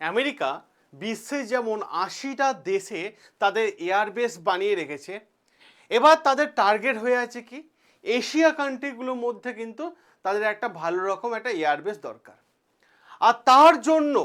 America বিশ্বে যেমন আশিটা দেশে তাদের এয়ারবেস বানিয়ে রেখেছে। এবার তাদের টার্গেট হয়ে আছে কি? এশিয়া কান্ট্রিগুলোর মধ্যে কিন্তু তাদের একটা ভালো রকম একটা এয়ারবেস দরকার। আর তার জন্য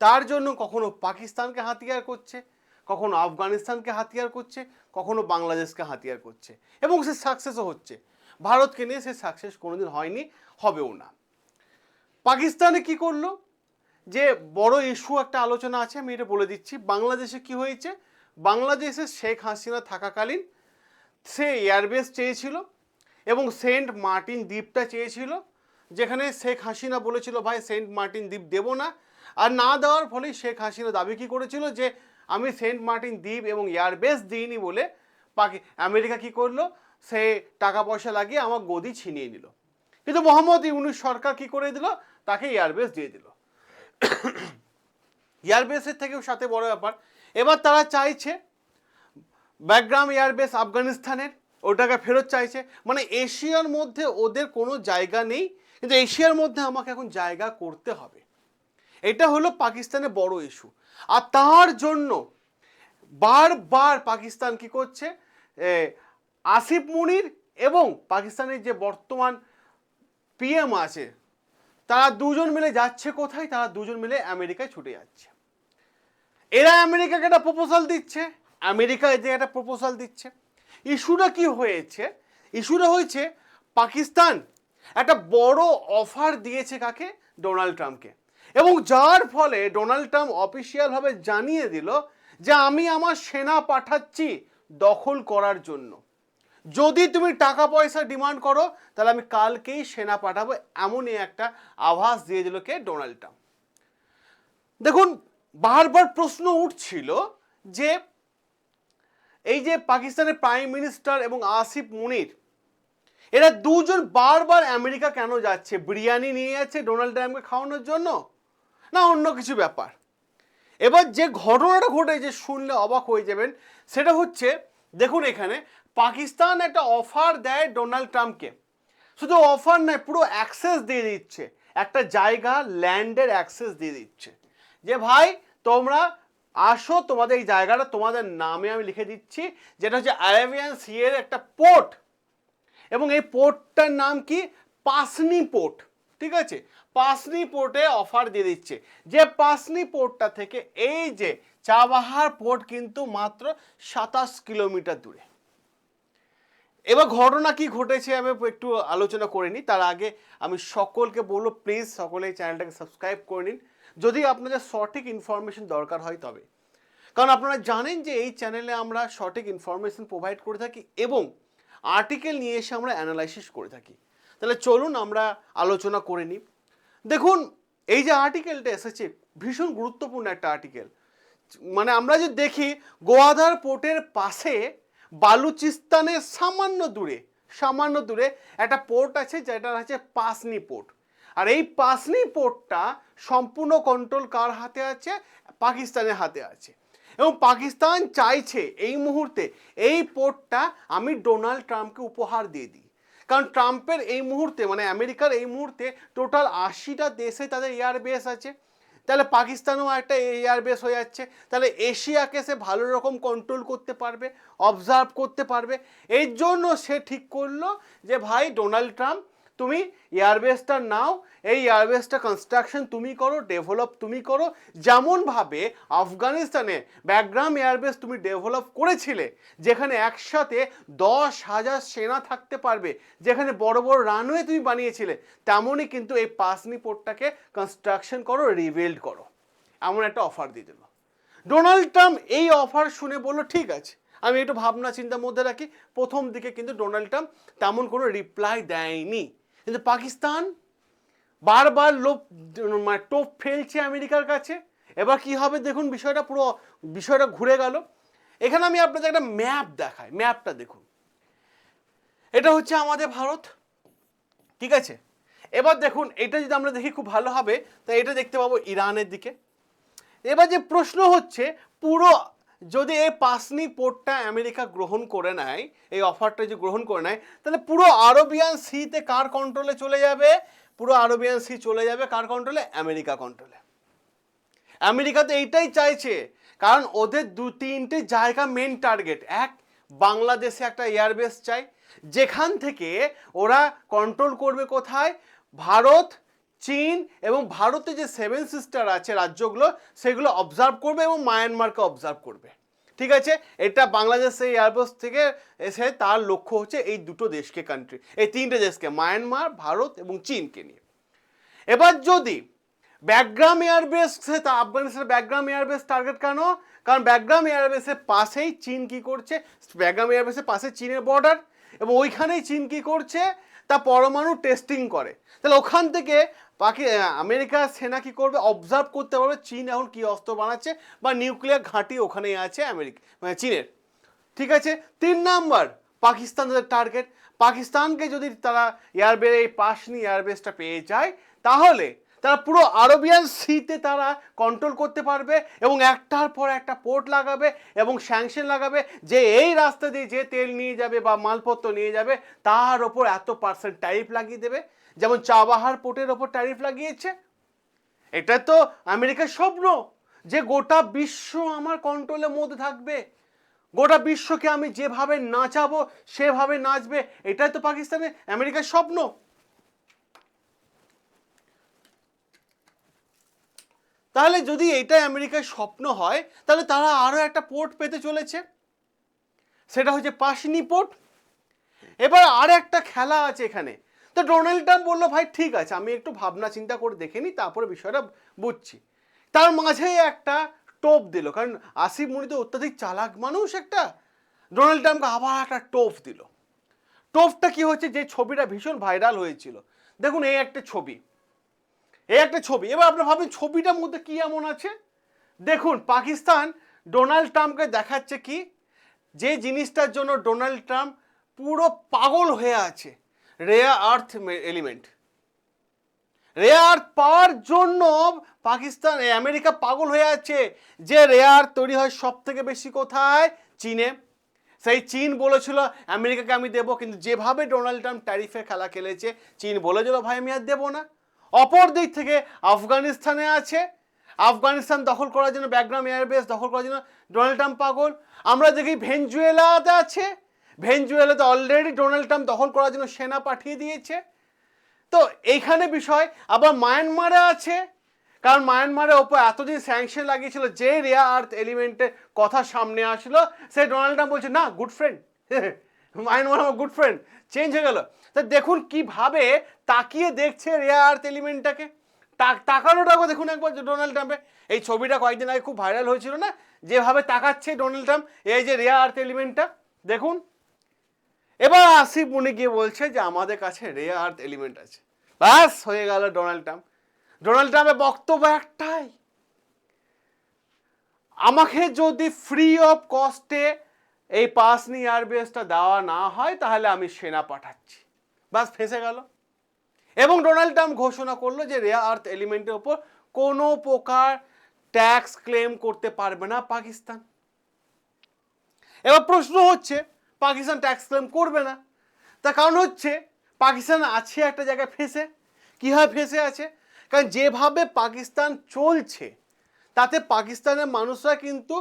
তার জন্য কখনো পাকিস্তানকে হাতিয়ার করছে, কখনো আফগানিস্তানকে হাতিয়ার করছে, কখনো বাংলাদেশকে হাতিয়ার করছে এবং সে সাকসেসও হচ্ছে। ভারতকে নিয়ে সে সাকসেস কোনোদিন হয়নি, হবেও না। পাকিস্তানে কি করল? যে বড় ইস্যু একটা আলোচনা আছে, আমি এটা বলে দিচ্ছি। বাংলাদেশে কি হয়েছে? বাংলাদেশে শেখ হাসিনা থাকাকালীন সে এয়ারবেস চেয়েছিল এবং সেন্ট মার্টিন দ্বীপটা চেয়েছিল, যেখানে শেখ হাসিনা বলেছিল, ভাই, সেন্ট মার্টিন দ্বীপ দেবো না। আর না দেওয়ার ফলে শেখ হাসিনা দাবি কি করেছিল যে, আমি সেন্ট মার্টিন দ্বীপ এবং এয়ারবেস দিইনি বলে পাকি আমেরিকা কি করল? সে টাকা পয়সা লাগিয়ে আমার গদি ছিনিয়ে নিল। কিন্তু মোহাম্মদ ইউনুস সরকার কি করে দিল? তাকে এয়ারবেস দিয়ে দিল। এয়ারবেসের থেকেও সাথে বড় ব্যাপার। এবার তারা চাইছে ব্যাকগ্রাম এয়ারবেস আফগানিস্তানের, ওটাকে ফেরত চাইছে। মানে এশিয়ার মধ্যে ওদের কোনো জায়গা নেই, কিন্তু এশিয়ার মধ্যে আমাকে এখন জায়গা করতে হবে। এটা হলো পাকিস্তানের বড় ইস্যু আর তার জন্য বারবার পাকিস্তান কি করছে আসিফ মুনির এবং পাকিস্তানের যে বর্তমান পিএম আছে তারা দুজন মিলে যাচ্ছে কোথায়? তারা দুজন মিলে আমেরিকায় ছুটে যাচ্ছে। এরা আমেরিকাকে একটা প্রপোজাল দিচ্ছে। আমেরিকা এদের একটা প্রপোজাল দিচ্ছে। ইস্যুটা কি হয়েছে? ইস্যুটা হয়েছে পাকিস্তান একটা বড় অফার দিয়েছে কাকে? ডোনাল্ড ট্রাম্পকে এবং যার ফলে ডোনাল্ড ট্রাম্প অফিসিয়ালভাবে জানিয়ে দিল যে, আমি আমার সেনা পাঠাচ্ছি দখল করার জন্য। যদি তুমি টাকা পয়সা ডিমান্ড করো, তাহলে আমি কালকেই সেনা পাঠাবো, এমনই একটা আভাস দিয়ে দিল কে? ডোনাল্ড ট্রাম্প দেখুন, বারবার প্রশ্ন উঠছিল যে এই যে পাকিস্তানের প্রাইম মিনিস্টার এবং আসিফ মুনির, এরা দুজন বারবার আমেরিকা কেন যাচ্ছে? বিরিয়ানি নিয়ে যাচ্ছে ডোনাল্ড ট্রাম্পকে খাওয়ানোর জন্য? না, অন্য কিছু ব্যাপার। এবার যে ঘটনাটা ঘটেছে, শুনলে অবাক হয়ে যাবেন। সেটা হচ্ছে, দেখুন এখানে পাকিস্তান একটা অফার দেয় ডোনাল্ড ট্রাম্পকে শুধু অফার নয়, পুরো অ্যাক্সেস দিয়ে দিচ্ছে। একটা জায়গা ল্যান্ডের অ্যাক্সেস দিয়ে দিচ্ছে। যে ভাই, তোমরা আসো, তোমাদের এই জায়গাটা তোমাদের নামে আমি লিখে দিচ্ছি, যেটা হচ্ছে আরেবিয়ান সিয়ের একটা পোর্ট এবং এই পোর্টটার নাম কি? পাসনি পোর্ট ঠিক আছে? পাসনি পোর্টে অফার দিয়ে দিচ্ছে। যে পাসনি পোর্টটা থেকে এই যে চাবাহার পোর্ট কিন্তু মাত্র সাতাশ কিলোমিটার দূরে। এবার ঘটনা কি ঘটেছে আমি একটু আলোচনা করে নিই। তার আগে আমি সকলকে বলব প্লিজ সকলে এই চ্যানেলটাকে সাবস্ক্রাইব করে নিন। যদি আপনাদের সঠিক ইনফরমেশন দরকার হয় তবে। কারণ আপনারা জানেন যে এই চ্যানেলে আমরা সঠিক ইনফরমেশন প্রোভাইড করে থাকি এবং আর্টিকেল নিয়ে এসে আমরা অ্যানালাইসিস করে থাকি। তাহলে চলুন আমরা আলোচনা করে নিই। দেখুন, এই যে আর্টিকেলটা এসেছে, ভীষণ গুরুত্বপূর্ণ একটা আর্টিকেল মানে আমরা যে দেখি গোয়াধার পোর্টের পাশে বালুচিস্তানের সামান্য দূরে সামান্য দূরে একটা পোর্ট আছে যেটা হচ্ছে পাসনি পোর্ট আর এই পাসনি পোর্টটা সম্পূর্ণ কন্ট্রোল কার হাতে আছে? পাকিস্তানের হাতে আছে। এবং পাকিস্তান চাইছে এই মুহূর্তে এই পোর্টটা আমি ডোনাল্ড ট্রাম্পকে উপহার দিয়ে দিই। কারণ ট্রাম্পের এই মুহূর্তে মানে আমেরিকার এই মুহূর্তে টোটাল আশিটা দেশে তাদের এয়ারবেস আছে। তাহলে পাকিস্তানও একটা এয়ার এয়ারবেস হয়ে যাচ্ছে। তাহলে এশিয়াকে সে ভালো রকম কন্ট্রোল করতে পারবে অবজার্ভ করতে পারবে। এর জন্য সে ঠিক করল যে, ভাই ডোনাল্ড ট্রাম্প তুমি এয়ারবেসটা নাও, এই এয়ারবেসটা কনস্ট্রাকশন তুমি করো ডেভেলপ তুমি করো। যেমনভাবে আফগানিস্তানে ব্যাকগ্রাম এয়ারবেস তুমি ডেভেলপ করেছিলে, যেখানে একসাথে দশ হাজার সেনা থাকতে পারবে, যেখানে বড় বড় রানওয়ে তুমি বানিয়েছিলে, তেমনই কিন্তু এই পাসনি পোর্টটাকে কনস্ট্রাকশন করো রিবিল্ড করো। এমন একটা অফার দিয়ে দিল। ডোনাল্ড ট্রাম্প এই অফার শুনে বলল, ঠিক আছে, আমি একটু ভাবনা চিন্তার মধ্যে রাখি। প্রথম দিকে কিন্তু ডোনাল্ড ট্রাম্প তেমন কোনো রিপ্লাই দেয়নি। কিন্তু পাকিস্তান বারবার লোভ মানে টোপ ফেলছে আমেরিকার কাছে। এবার কি হবে দেখুন, বিষয়টা পুরো, বিষয়টা ঘুরে গেল। এখানে আমি আপনাদের একটা ম্যাপ দেখাই, ম্যাপটা দেখুন। এটা হচ্ছে আমাদের ভারত, ঠিক আছে? এবার দেখুন, এটা যদি আমরা দেখি খুব ভালো হবে, তাই এটা দেখতে পাবো ইরানের দিকে। এবার যে প্রশ্ন হচ্ছে, পুরো যদি এই পাসনি পোর্টটা আমেরিকা গ্রহণ করে নেয়, এই অফারটা যদি গ্রহণ করে নেয়, তাহলে পুরো আরবিয়ান সিতে কার কন্ট্রোলে চলে যাবে? পুরো আরবিয়ান সি চলে যাবে কার কন্ট্রোলে আমেরিকা কন্ট্রোলে আমেরিকা তো এইটাই চাইছে, কারণ ওদের দু তিনটে জায়গা মেন টার্গেট এক, বাংলাদেশে একটা এয়ারবেস চাই, যেখান থেকে ওরা কন্ট্রোল করবে কোথায়? ভারত চীন এবং ভারতে যে সেভেন সিস্টার আছে রাজ্যগুলো, সেগুলো অবজার্ভ করবে এবং মায়ানমারকে অবজার্ভ করবে। ঠিক আছে? এটা বাংলাদেশ এই এয়ারবেস থেকে এসে তার লক্ষ্য হচ্ছে এই দুটো দেশকে কান্ট্রি এই তিনটে দেশকে মায়ানমার ভারত এবং চীনকে নিয়ে। এবার যদি ব্যাকগ্রাম এয়ারবেস তা আফগানিস্তানের ব্যাকগ্রাম এয়ারবেস টার্গেট কেন? কারণ ব্যাকগ্রাম এয়ারবেসের পাশেই চীন কি করছে? ব্যাকগ্রাম এয়ারবেসের পাশে চীনের বর্ডার এবং ওইখানেই চীন কি করছে? তা পরমাণু টেস্টিং করে। তাহলে ওখান থেকে পাকি আমেরিকা সেনা কি করবে? অবজার্ভ করতে পারবে চীন এখন কি অস্ত্র বানাচ্ছে বা নিউক্লিয়ার ঘাঁটি ওখানেই আছে আমেরিকা মানে চীনের। ঠিক আছে? তিন নাম্বার, পাকিস্তান তাদের টার্গেট পাকিস্তানকে যদি তারা এয়ারবে এই পাশনি এয়ারবেসটা পেয়ে যায়, তাহলে তারা পুরো আরবিয়ান সিতে তারা কন্ট্রোল করতে পারবে এবং একটার পর একটা পোর্ট লাগাবে এবং স্যাংশন লাগাবে, যে এই রাস্তা দিয়ে যে তেল নিয়ে যাবে বা মালপত্র নিয়ে যাবে, তার ওপর এত পার্সেন্ট টাইপ লাগিয়ে দেবে। যেমন চাবাহার পোর্টের ওপর ট্যারিফ লাগিয়েছে। এটা তো আমেরিকার স্বপ্ন যে গোটা বিশ্ব আমার কন্ট্রোলের মধ্যে থাকবে। গোটা বিশ্বকে আমি যেভাবে নাচাবো, সেভাবে নাচবে, এটাই তো পাকিস্তানের আমেরিকার স্বপ্ন। তাহলে যদি এটাই আমেরিকার স্বপ্ন হয়, তাহলে তারা আরও একটা পোর্ট পেতে চলেছে। সেটা হচ্ছে পাশনি পোর্ট। এবার আর একটা খেলা আছে এখানে। তো ডোনাল্ড ট্রাম্প বলল, ভাই, ঠিক আছে, আমি একটু ভাবনা চিন্তা করে দেখে নিই, তারপরে বিষয়টা বুঝছি। তার মাঝেই একটা টোপ দিল, কারণ আসিফ মুনি তো অত্যাধিক চালাক মানুষ একটা। ডোনাল্ড ট্রাম্পকে আবার একটা টোপ দিল। টোপটা কি হচ্ছে, যে ছবিটা ভীষণ ভাইরাল হয়েছিল। দেখুন, এই একটা ছবি। এই একটা ছবি। এবার আপনার ভাবেন, ছবিটার মধ্যে কি এমন আছে? দেখুন, পাকিস্তান ডোনাল্ড ট্রাম্পকে দেখাচ্ছে কি, যে জিনিসটার জন্য ডোনাল্ড ট্রাম্প পুরো পাগল হয়ে আছে। Rare earth element rare power জন্য পাকিস্তান আমেরিকা পাগল হয়ে আছে যে রেয়ার তৈরি হয় সব থেকে বেশি কোথায়? চীনে। সেই চীন বলেছিল, আমেরিকাকে আমি দেবো। কিন্তু যেভাবে ডোনাল্ড ট্রাম্প ট্যারিফের খেলা খেলেছে, চীন বলেছিল, ভাই, আমি আর দেবো না। অপর দিক থেকে আফগানিস্তানে আছে। আফগানিস্তান দখল করার জন্য ব্যাকগ্রাম এয়ারবেস দখল করার জন্য ডোনাল্ড ট্রাম্প পাগল। আমরা দেখি ভেনজুয়েলাতে আছে। ভেনজুয়েলাতে অলরেডি ডোনাল্ড ট্রাম্প দখল করার জন্য সেনা পাঠিয়ে দিয়েছে। তো এইখানে বিষয়, আবার মায়ানমারে আছে। কারণ মায়ানমারের ওপর এতদিন স্যাংশন লাগিয়েছিল, যে রেয়া আর্থ এলিমেন্টের কথা সামনে আসলো, সে ডোনাল্ড ট্রাম্প বলছে, না গুড ফ্রেন্ড মায়ানমার আমার গুড ফ্রেন্ড চেঞ্জ হয়ে গেল। তা দেখুন কীভাবে তাকিয়ে দেখছে রেয়া আর্থ এলিমেন্টটাকে তাকানোটাকে দেখুন একবার ডোনাল্ড ট্রাম্পে এই ছবিটা কয়েকদিন আগে খুব ভাইরাল হয়েছিল না? যেভাবে তাকাচ্ছে ডোনাল্ড ট্রাম্প এই যে রেয়া আর্থ এলিমেন্টটা দেখুন। এবার আসিফ মুনি গিয়ে বলছে যে আমাদের কাছে রেয়ার আর্থ এলিমেন্ট আছে। ব্যাস, হয়ে গেল ডোনাল্ড ট্রাম্প ডোনাল্ড ট্রাম্পের বক্তব্য একটাই। আমাকে যদি ফ্রি অফ কস্টে এই পাস পাসনি এয়ারবেসটা দেওয়া না হয়, তাহলে আমি সেনা পাঠাচ্ছি। বাস ফেসে গেল। এবং ডোনাল্ড ট্রাম্প ঘোষণা করল যে রেয়ার আর্থ এলিমেন্টের ওপর কোনো প্রকার ট্যাক্স ক্লেম করতে পারবে না পাকিস্তান। এবার প্রশ্ন হচ্ছে পাকিস্তান ট্যাক্স ক্লেম করবে না। তার কারণ হচ্ছে, পাকিস্তান আছে একটা জায়গায় ফেসে। কীভাবে ফেসে আছে? কারণ যেভাবে পাকিস্তান চলছে, তাতে পাকিস্তানের মানুষরা কিন্তু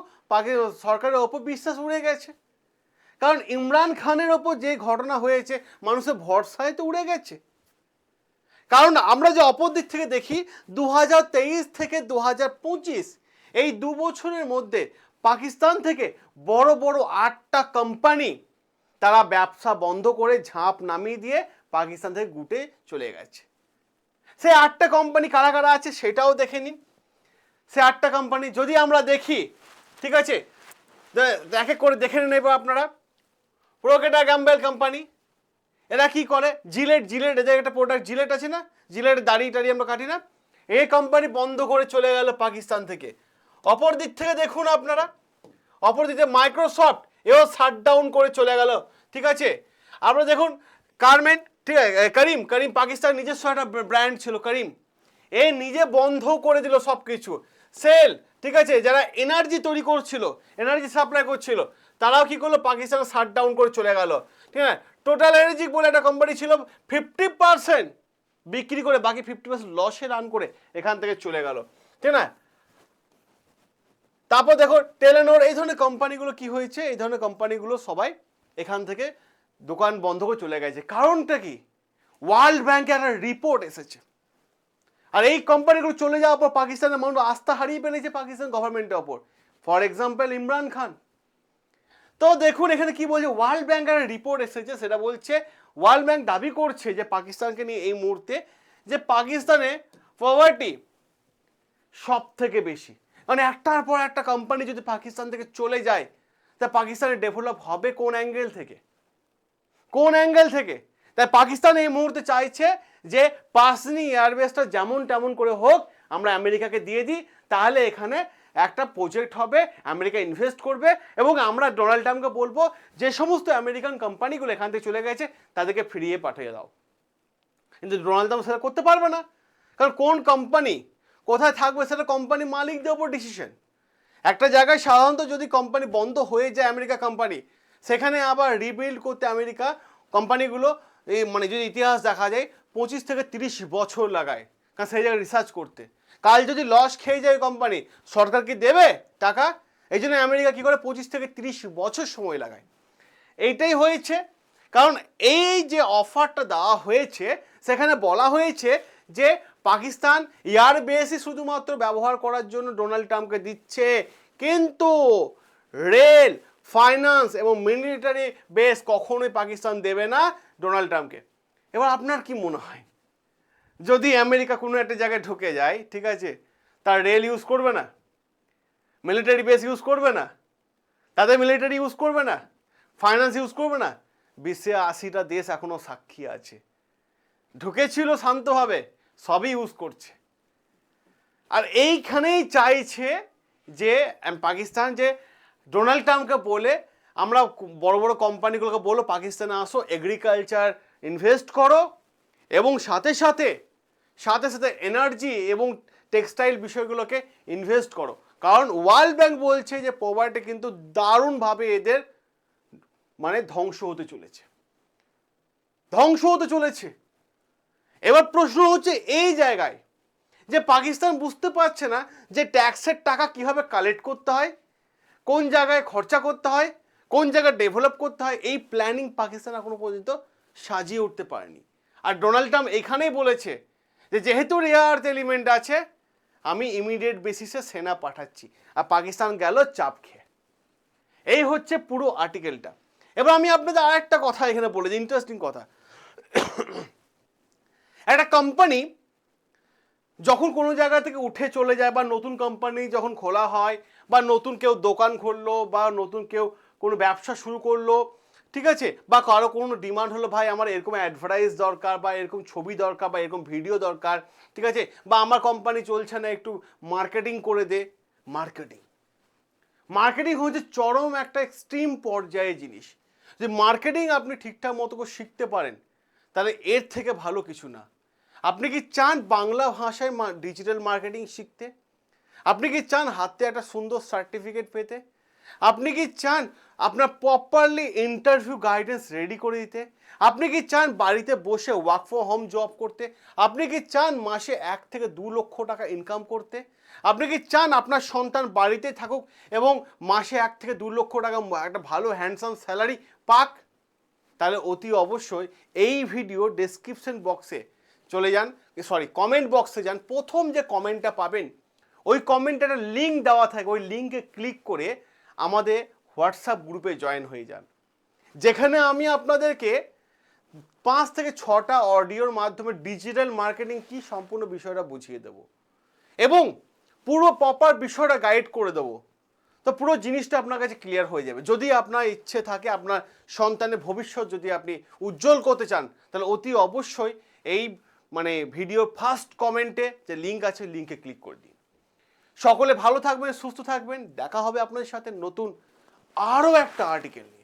সরকারের ওপর বিশ্বাস উড়ে গেছে। কারণ ইমরান খানের ওপর যে ঘটনা হয়েছে, মানুষের ভরসায় তো উড়ে গেছে। কারণ আমরা যে অপর দিক থেকে দেখি দু হাজার তেইশ থেকে দু হাজার পঁচিশ, এই দু বছরের মধ্যে পাকিস্তান থেকে বড় বড় আটটা কোম্পানি তারা ব্যবসা বন্ধ করে ঝাঁপ নামিয়ে দিয়ে পাকিস্তান থেকে গুটে চলে গেছে। সেই আটটা কোম্পানি কারা কারা আছে সেটাও দেখে নিন। সে আটটা কোম্পানি যদি আমরা দেখি, ঠিক আছে? দে- এক এক করে দেখে নেব আপনারা। প্রোকেটা গ্যাম্বেল কোম্পানি এরা কি করে? জিলেট জিলেট এদের একটা প্রোডাক্ট জিলেট আছে না? জিলেট দাড়ি টাড়ি আমরা কাটি না? এই কোম্পানি বন্ধ করে চলে গেল পাকিস্তান থেকে। অপর দিক থেকে দেখুন আপনারা। অপর দিকে মাইক্রোসফট এও শাট ডাউন করে চলে গেল। ঠিক আছে? আপনারা দেখুন কারমেন্ট ঠিক আছে করিম করিম পাকিস্তান নিজস্ব একটা ব্র্যান্ড ছিল করিম এ নিজে বন্ধ করে দিল সব কিছু সেল ঠিক আছে? যারা এনার্জি তৈরি করছিল এনার্জি সাপ্লাই করছিল, তারাও কি করল? পাকিস্তানে শাট ডাউন করে চলে গেল। ঠিক আছে? টোটাল এনার্জি বলে একটা কোম্পানি ছিল ফিফটি পার্সেন্ট বিক্রি করে, বাকি ফিফটি পার্সেন্ট লসে রান করে এখান থেকে চলে গেল। ঠিক না তারপর দেখো টেলেনোর এই ধরনের কোম্পানিগুলো কি হয়েছে? এই ধরনের কোম্পানিগুলো সবাই এখান থেকে দোকান বন্ধ করে চলে গেছে। কারণটা কি? ওয়ার্ল্ড ব্যাংকে একটা রিপোর্ট এসেছে। আর এই কোম্পানিগুলো চলে যাওয়ার পর পাকিস্তানের মানুষ আস্থা হারিয়ে ফেলেছে পাকিস্তান গভর্নমেন্টের ওপর। For example Imran Khan. তো দেখুন, এখানে কি বলছে? ওয়ার্ল্ড ব্যাংক একটা রিপোর্ট এসেছে, সেটা বলছে ওয়ার্ল্ড ব্যাংক দাবি করছে যে পাকিস্তানকে নিয়ে এই মুহূর্তে যে পাকিস্তানে পভার্টি সব থেকে বেশি। মানে একটার পর একটা কোম্পানি যদি পাকিস্তান থেকে চলে যায়, তা পাকিস্তানে ডেভেলপ হবে কোন অ্যাঙ্গেল থেকে? কোন অ্যাঙ্গেল থেকে? তাই পাকিস্তান এই মুহূর্তে চাইছে যে পাসনি এয়ারবেসটা যেমন তেমন করে হোক, আমরা আমেরিকাকে দিয়ে দিই, তাহলে এখানে একটা প্রজেক্ট হবে, আমেরিকা ইনভেস্ট করবে এবং আমরা ডোনাল্ড ট্রাম্পকে বলব, যে সমস্ত আমেরিকান কোম্পানিগুলো এখান থেকে চলে গেছে, তাদেরকে ফিরিয়ে পাঠিয়ে দাও। কিন্তু ডোনাল্ড ট্রাম্প সেটা করতে পারবে না। কারণ কোন কোম্পানি কোথায় থাকবে সেটা কোম্পানি মালিকদের উপর ডিসিশন একটা জায়গায় সাধারণত যদি কোম্পানি বন্ধ হয়ে যায় আমেরিকা কোম্পানি সেখানে আবার রিবিল্ড করতে আমেরিকা কোম্পানিগুলো এই মানে যদি ইতিহাস দেখা যায়, পঁচিশ থেকে তিরিশ বছর লাগায়, কারণ সেই জায়গায় রিসার্চ করতে। কাল যদি লস খেয়ে যায় কোম্পানি সরকার কি দেবে টাকা? এই জন্য আমেরিকা কী করে পঁচিশ থেকে তিরিশ বছর সময় লাগায়। এইটাই হয়েছে। কারণ এই যে অফারটা দেওয়া হয়েছে, সেখানে বলা হয়েছে যে পাকিস্তান এয়ার বেসই শুধুমাত্র ব্যবহার করার জন্য ডোনাল্ড ট্রাম্পকে দিচ্ছে। কিন্তু রেল, ফাইন্যান্স এবং মিলিটারি বেস কখনোই পাকিস্তান দেবে না ডোনাল্ড ট্রাম্পকে। এবার আপনার কি মনে হয়? যদি আমেরিকা কোনো একটা জায়গায় ঢুকে যায়, ঠিক আছে, তার রেল ইউজ করবে না? মিলিটারি বেস ইউজ করবে না? তাদের মিলিটারি ইউজ করবে না? ফাইন্যান্স ইউজ করবে না? বিশ্বে আশিটা দেশ এখনও সাক্ষী আছে। ঢুকেছিল শান্তভাবে, সবই ইউজ করছে। আর এইখানেই চাইছে যে পাকিস্তান যে ডোনাল্ড ট্রাম্পকে বলে, আমরা বড় বড় কোম্পানিগুলোকে বলো, পাকিস্তানে আসো এগ্রিকালচার ইনভেস্ট করো। এবং সাথে সাথে সাথে সাথে এনার্জি এবং টেক্সটাইল বিষয়গুলোকে ইনভেস্ট করো। কারণ ওয়ার্ল্ড ব্যাংক বলছে যে পোভার্টি কিন্তু দারুণভাবে এদের মানে ধ্বংস হতে চলেছে। ধ্বংস হতে চলেছে। এবার প্রশ্ন হচ্ছে এই জায়গায় যে পাকিস্তান বুঝতে পারছে না যে ট্যাক্সের টাকা কীভাবে কালেক্ট করতে হয়, কোন জায়গায় খরচা করতে হয়, কোন জায়গায় ডেভেলপ করতে হয়, এই প্ল্যানিং পাকিস্তান এখনও পর্যন্ত সাজিয়ে উঠতে পারেনি। আর ডোনাল্ড ট্রাম্প এখানেই বলেছে যে যেহেতু রেয়ার এলিমেন্ট আছে, আমি ইমিডিয়েট বেসিসে সেনা পাঠাচ্ছি। আর পাকিস্তান গেল চাপ খেয়ে। এই হচ্ছে পুরো আর্টিকেলটা। এবার আমি আপনাদের আর একটা কথা এখানে বলে বলেছি ইন্টারেস্টিং কথা। একটা কোম্পানি যখন কোনো জায়গা থেকে উঠে চলে যায় বা নতুন কোম্পানি যখন খোলা হয় বা নতুন কেউ দোকান খুললো বা নতুন কেউ কোনো ব্যবসা শুরু করল, ঠিক আছে? বা কারও কোনো ডিমান্ড হলো, ভাই, আমার এরকম অ্যাডভার্টাইজ দরকার বা এরকম ছবি দরকার বা এরকম ভিডিও দরকার, ঠিক আছে? বা আমার কোম্পানি চলছে না, একটু মার্কেটিং করে দে। মার্কেটিং মার্কেটিং হচ্ছে চরম একটা এক্সট্রিম পর্যায়ে জিনিস। যে মার্কেটিং আপনি ঠিকঠাক মতো করে শিখতে পারেন, তাহলে এর থেকে ভালো কিছু না। আপনি কি চান বাংলা ভাষায় ডিজিটাল মার্কেটিং শিখতে? আপনি কি চান হাতে একটা সুন্দর সার্টিফিকেট পেতে? আপনি কি চান আপনার প্রপারলি ইন্টারভিউ গাইডেন্স রেডি করে দিতে? আপনি কি চান বাড়িতে বসে ওয়ার্ক ফ্রম হোম জব করতে? আপনি কি চান মাসে এক থেকে দু লক্ষ টাকা ইনকাম করতে? আপনি কি চান আপনার সন্তান বাড়িতে থাকুক এবং মাসে এক থেকে দু লক্ষ টাকা একটা ভালো হ্যান্ডসাম স্যালারি পাক? তাহলে অতি অবশ্যই এই ভিডিও ডেসক্রিপশন বক্সে চলে যান সরি কমেন্ট বক্সে যান, প্রথম যে কমেন্টটা পাবেন, ওই কমেন্টে লিঙ্ক দেওয়া থাকে, ওই লিঙ্কে ক্লিক করে আমাদের হোয়াটসঅ্যাপ গ্রুপে জয়েন হয়ে যান। যেখানে আমি আপনাদেরকে পাঁচ থেকে ছটা অডিওর মাধ্যমে ডিজিটাল মার্কেটিং কি সম্পূর্ণ বিষয়টা বুঝিয়ে দেব এবং পুরো প্রপার বিষয়টা গাইড করে দেবো। তো পুরো জিনিসটা আপনার কাছে ক্লিয়ার হয়ে যাবে। যদি আপনার ইচ্ছে থাকে, আপনার সন্তানের ভবিষ্যৎ যদি আপনি উজ্জ্বল করতে চান, তাহলে অতি অবশ্যই এই মানে ভিডিও ফার্স্ট কমেন্টে যে লিঙ্ক আছে লিঙ্কে ক্লিক করে দিন। সকলে ভালো থাকবেন, সুস্থ থাকবেন। দেখা হবে আপনাদের সাথে নতুন আরও একটা আর্টিকেল নিয়ে।